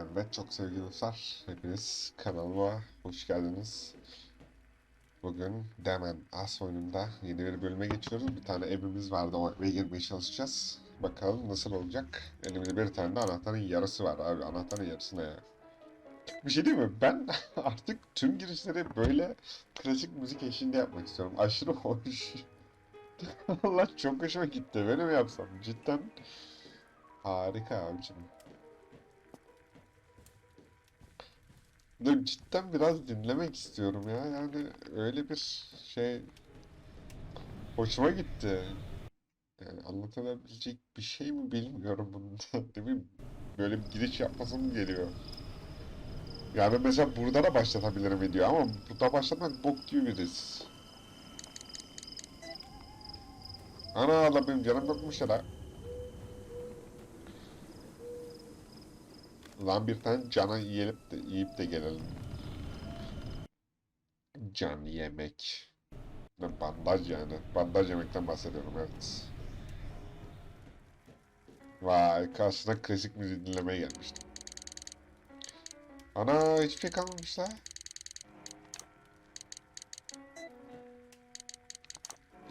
Evet çok sevgili dostlar. Hepiniz kanalıma hoş geldiniz. Bugün Demen As oyununda yeni bir bölüme geçiyoruz. Bir tane evimiz vardı o eve girmeye çalışacağız. Bakalım nasıl olacak. Elimde bir tane de anahtarın yarısı var abi. Anahtarın yarısı ne ya? Bir şey değil mi? Ben artık tüm girişleri böyle klasik müzik eşliğinde yapmak istiyorum. Aşırı hoş. Allah çok hoşuma gitti. Benim mi yapsam? Cidden harika abicim. Dur cidden biraz dinlemek istiyorum ya. Yani öyle bir şey hoşuma gitti. Yani anlatabilecek bir şey mi bilmiyorum bunda. Ne bileyim böyle bir giriş yapmasım geliyor. Yani mesela burada da başlatabilirim video ama burada başlatmak bok gibi bir risk. Ana Allah benim canım yokmuş ya da. Lan bir tane cana yiyip de, yiyip de gelelim. Can yemek. Bandaj yani. Bandaj yemekten bahsediyorum evet. Vay karşısına klasik müzik dinlemeye gelmiştim. Ana hiçbir şey kalmamış la.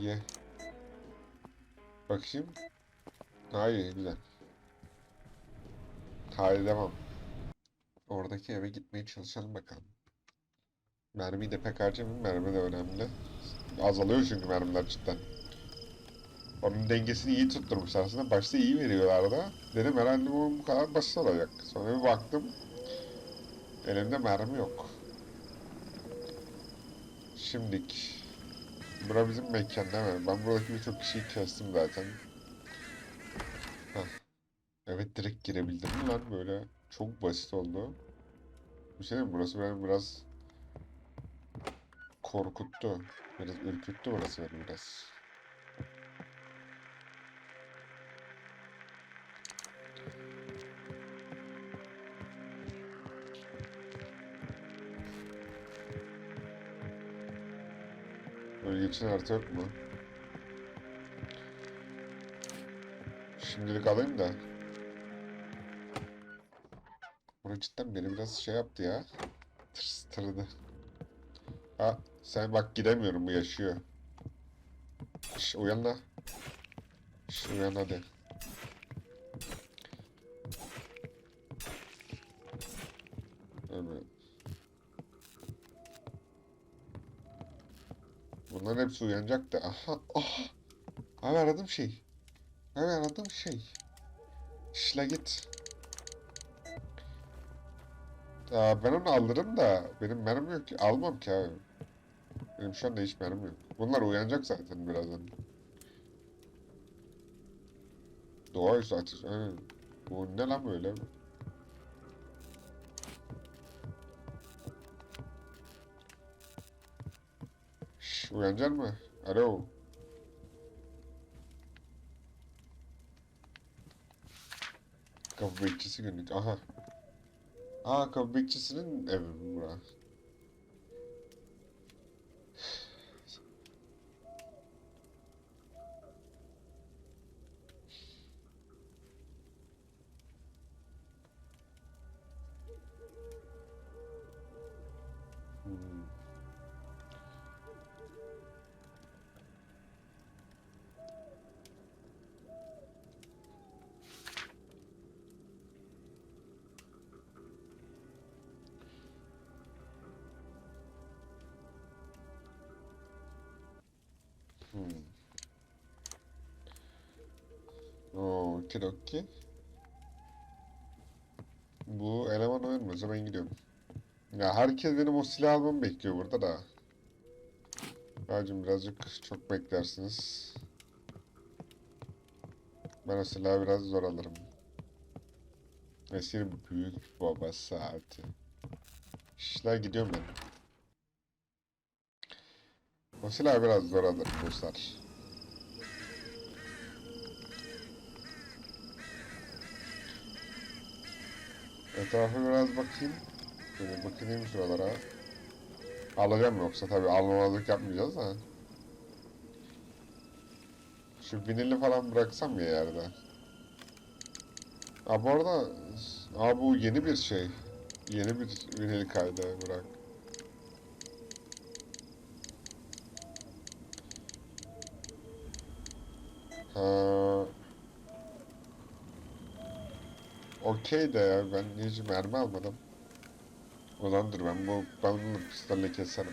Ye. Bakayım. Hayır güzel. Devam. Oradaki eve gitmeye çalışalım bakalım. Mermiyi de pek harcamayayım. Mermi de önemli. Azalıyor çünkü mermiler cidden. Onun dengesini iyi tutturmuşlar. Aslında başta iyi veriyorlar da. Dedim herhalde bu bu kadar basit olacak. Sonra bir baktım. Elimde mermi yok. Şimdik. Bura bizim mekan değil mi? Ben buradaki birçok kişiyi kestim zaten. Evet direkt girebildim lan böyle? Çok basit oldu. Bir şey mi? Burası beni biraz korkuttu. Biraz ürküttü burası beni biraz. Bölge için harita yok mu? Şimdilik alayım da. Burası cidden beni biraz şey yaptı ya. Tırstırdı. Ha sen bak gidemiyorum bu yaşıyor. Şş, uyan la. Şş, uyan hadi. Evet. Bunların hepsi uyanacak da. Aha. Oh. Abi aradım şey. Abi aradım şey. Şla git. Aa, ben onu alırım da benim mermim yok ki. Almam ki abi. Benim şu anda hiç mermim yok. Bunlar uyanacak zaten birazdan. Doğaüstü ateş. Aynen. Bu ne lan böyle? Şş, uyanacak mı? Alo. Kapı bekçisi günlük. Aha. Aa kapı bekçisinin evi mi bura? Hmm. Okidoki. Bu eleman ölmezse ben gidiyorum. Ya herkes benim o silahı almamı bekliyor burada da. Bacım birazcık çok beklersiniz. Ben o silahı biraz zor alırım. Esir büyük baba saati. İşler gidiyorum ben. O silahı biraz zor alırım dostlar. Etrafa biraz bakayım. Şöyle bakayım şuralara. Alacağım yoksa tabii almamazlık yapmayacağız da. Şu vinili falan bıraksam ya yerde. Aa bu arada aa bu yeni bir şey. Yeni bir vinil kaydı bırak. Ha. Okey de ya ben hiç mermi almadım. Olandır ben bu ben bunu pistolle keserim.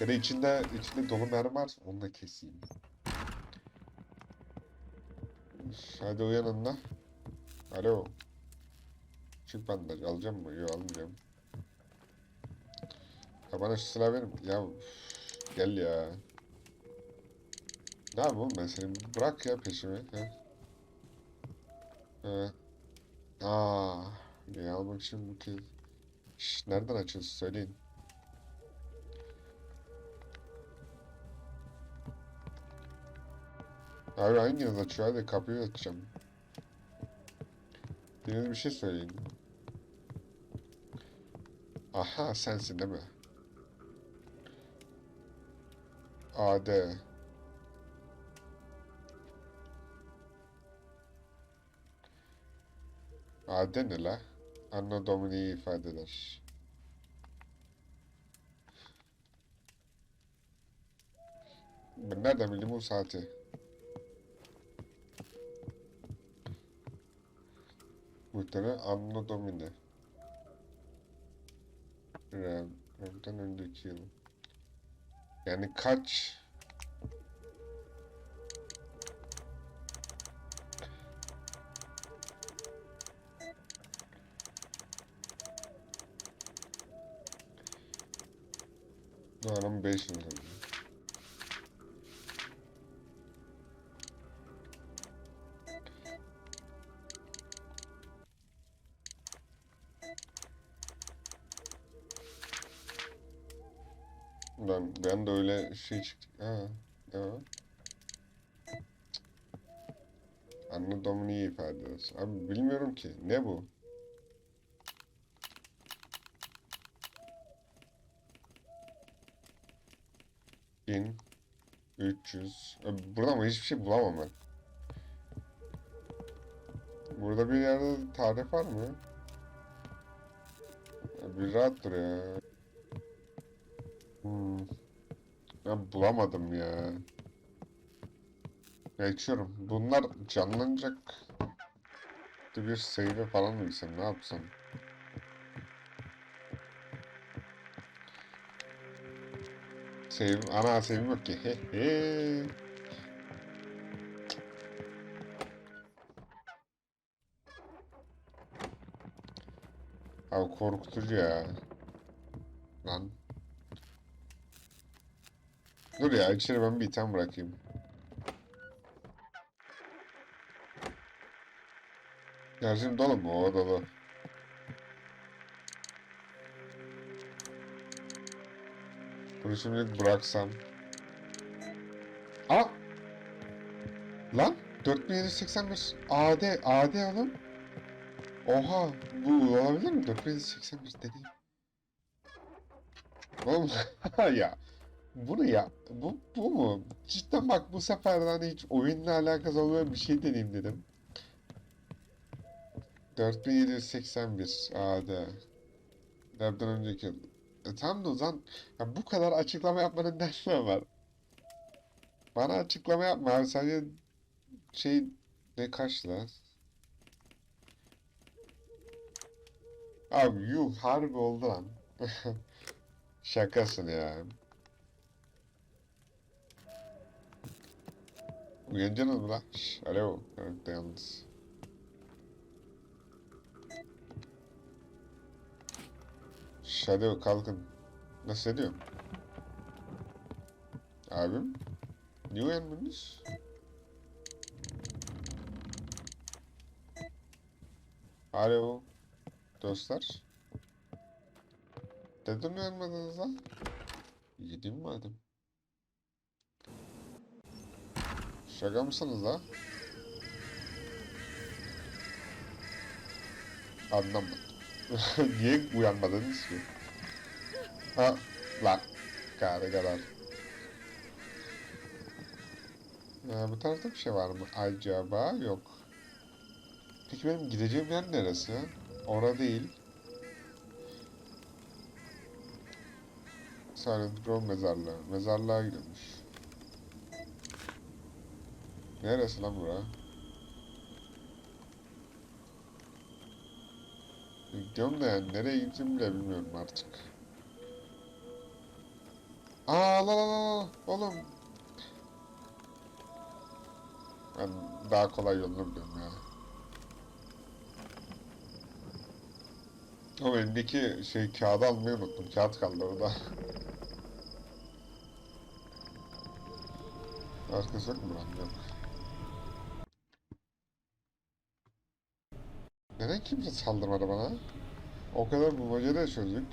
Ya içinde içinde dolu mermi var onu da keseyim. Hadi uyanın da. Alo. Çık bandaj alacağım mı? Yok almayacağım. Ya bana şu silah verin. Ya gel ya. Ne yapayım oğlum ben seni? Bırak ya peşimi. He. He. Aa, ne almak için bu kez. Şş, nereden açıyorsun söyleyin. Abi hanginiz açıyor? Hadi kapıyı açacağım. Biriniz bir şey söyleyin. Aha sensin değil mi? AD. AD ne la? Anno Domini'yi ifade eder. Ben nereden bileyim bu saati? Muhtemelen Anno Domini. Ram'dan önceki yıl. Yani kaç? Doğanın 5 yılı. Ben, ben de öyle şey çıktı. Ha, ne o? Anno Domini'yi ifade eder. Abi bilmiyorum ki. Ne bu? Bin. 300. Abi Burada ama hiçbir şey bulamam ben. Burada bir yerde tarif var mı? Bir rahat dur ya. Hmm. Ben bulamadım ya. Geçiyorum. Bunlar canlanacak. Bir save falan mı gitsem ne yapsam? Save, ana save yok ki. Abi korkutucu ya. Lan. Dur ya içeri ben bir item bırakayım. Şarjım dolu mu? O dolu. Bunu şimdi bıraksam. Aa! Lan 4781 AD AD alın. Oha bu olabilir mi? 4781 deneyim. Oğlum ya bunu ya bu bu mu? Cidden bak bu sefer hani hiç oyunla alakası olmayan bir şey deneyeyim dedim. 4781 AD. Nereden önceki. E, tam da o zaman ya bu kadar açıklama yapmanın ne var? Bana açıklama yapma abi sadece şey ne kaç la? Abi yuh harbi oldu lan. Şakasın ya. Uyanacaksınız mı lan? Şş, alo. Evet yalnız. Hadi kalkın. Nasıl ediyorum? Abim? Niye uyanmadınız? Alo. Dostlar. Neden uyanmadınız lan? Yedim madem. Şaka mısınız la? Anlamadım. Niye uyanmadınız ki? Ha lan. Kare kadar. Ee, bu tarafta bir şey var mı? Acaba yok. Peki benim gideceğim yer neresi? Ora değil. Silent Grove mezarlığı. Mezarlığa gidiyormuş. Neresi lan bura? Gidiyorum da yani nereye gideceğimi bile bilmiyorum artık. Aa la la la oğlum. Ben daha kolay yolunu biliyorum ya. Ama elimdeki şey kağıdı almayı unuttum. Kağıt kaldı orada. Arkası yok mu lan? Yok. Neden kimse saldırmadı bana? O kadar bulmaca da çözdük.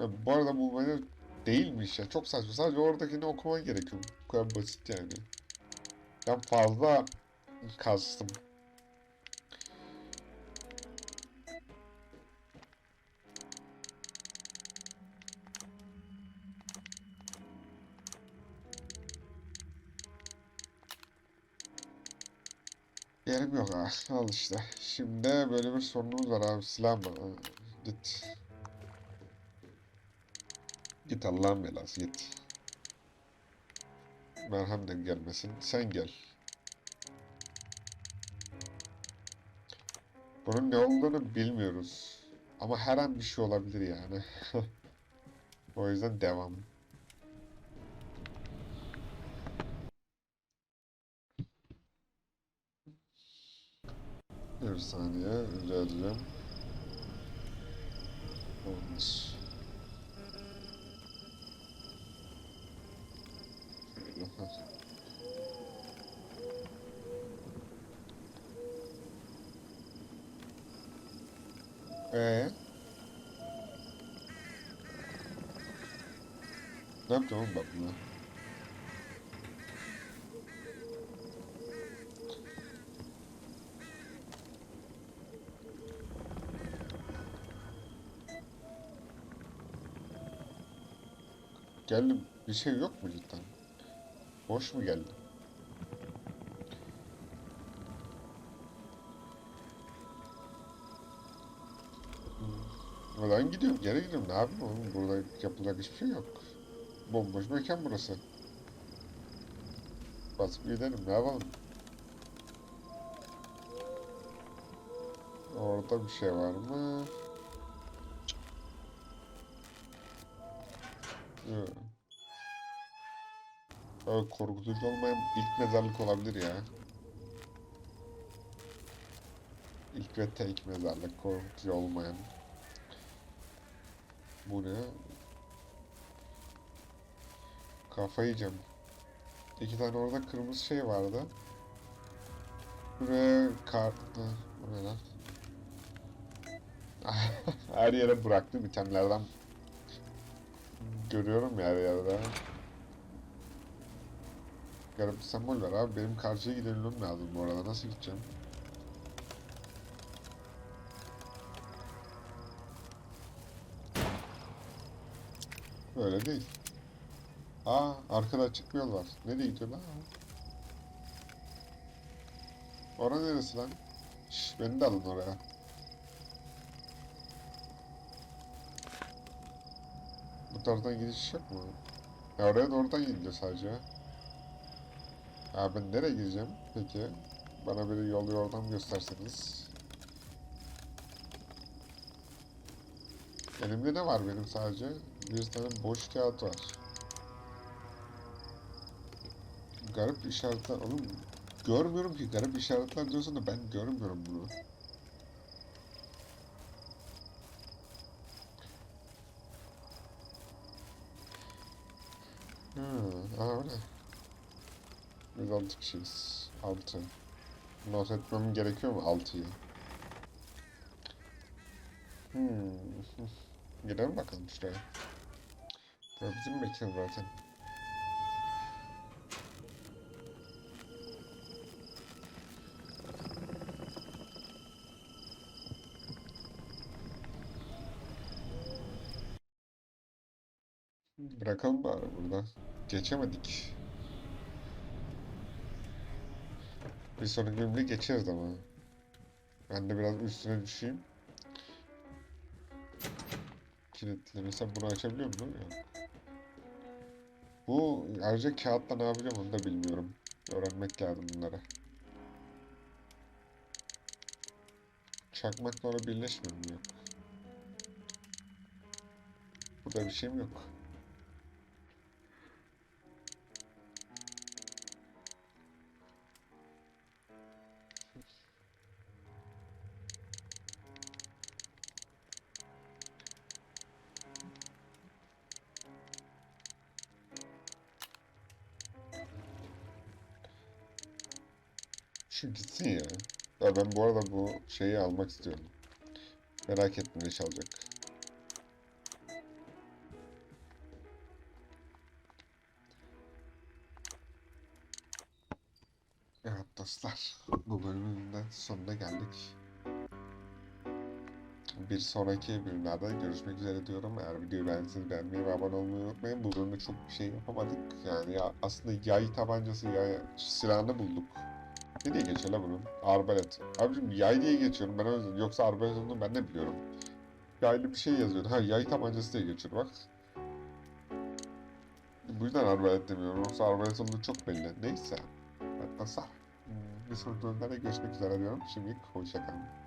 Ya bu arada bulmaca değilmiş ya. Çok saçma. Sadece oradakini okuman gerekiyor. Bu kadar basit yani. Ben fazla kastım. Al işte. Şimdi böyle bir sorunumuz var abi. Silah mı? Git. Git Allah'ın belası git. Merhem de gelmesin. Sen gel. Bunun ne olduğunu bilmiyoruz. Ama her an bir şey olabilir yani. O yüzden devam. Bir saniye rica edeceğim. Olmuş. Şöyle, heh. Ee? Ne yapacağım oğlum bak Geldim. Bir şey yok mu cidden? Boş mu geldim? Hmm. Ben gidiyorum, geri gidiyorum. Ne yapayım oğlum? Burada yapılacak hiçbir şey yok. Bomboş mekan burası. Basıp gidelim, ne yapalım? Orada bir şey var mı? Yok. Evet, korkutucu olmayan ilk mezarlık olabilir ya. İlk ve tek mezarlık korkutucu olmayan. Bu ne? Kafayı yiyeceğim. İki tane orada kırmızı şey vardı. Buraya kart... Ha, Bu ne lan? Her yere bıraktım itemlerden görüyorum ya her yerde. Garip bir sembol var abi. Benim karşıya gidebilmem lazım bu arada. Nasıl gideceğim? Böyle değil. Aa arkada açık bir yol. Nereye gidiyor lan? Ora neresi lan? Şş, beni de alın oraya. Bu taraftan gidiş yok mu? Ya oraya da oradan gidiyor sadece. Ya ben nereye gireceğim peki? Bana bir yol yordam gösterseniz. Elimde ne var benim sadece? Bir tane boş kağıt var. Garip işaretler oğlum. Görmüyorum ki garip işaretler diyorsun da ben görmüyorum bunu. Hmm, aha öyle. Biz 6 kişiyiz. 6. Not etmem gerekiyor mu 6'yı? Hmm. Gidelim bakalım şuraya. Bu bizim mekan zaten. Bırakalım bari burada. Geçemedik. Bir sonraki bölümde geçeriz ama. Ben de biraz üstüne düşeyim. Kilitli. Mesela bunu açabiliyor muyum? Yok. Bu ayrıca kağıtla ne yapacağım onu da bilmiyorum. Öğrenmek lazım bunları. Çakmakla ona birleşmiyor mu? Burada bir şeyim yok. Şu gitsin ya. Ya ben bu arada bu şeyi almak istiyorum. Merak ettim ne çalacak. Evet dostlar, bu bölümün de sonuna geldik. Bir sonraki bölümlerde görüşmek üzere diyorum. Eğer videoyu beğendiyseniz beğenmeyi ve abone olmayı unutmayın. Bu bölümde çok bir şey yapamadık. Yani ya aslında yay tabancası, yay silahını bulduk. Ne diye geçiyor la bunun? Arbalet. Abicim yay diye geçiyorum ben yüzden. Yoksa arbalet olduğunu ben de biliyorum. Yaylı bir şey yazıyordu. Ha yay tabancası diye geçiyor bak. Bu yüzden arbalet demiyorum. Yoksa arbalet olduğu çok belli. Neyse. Hatta sar. Bir sonraki bölümlerde görüşmek üzere diyorum. Şimdilik hoşçakalın.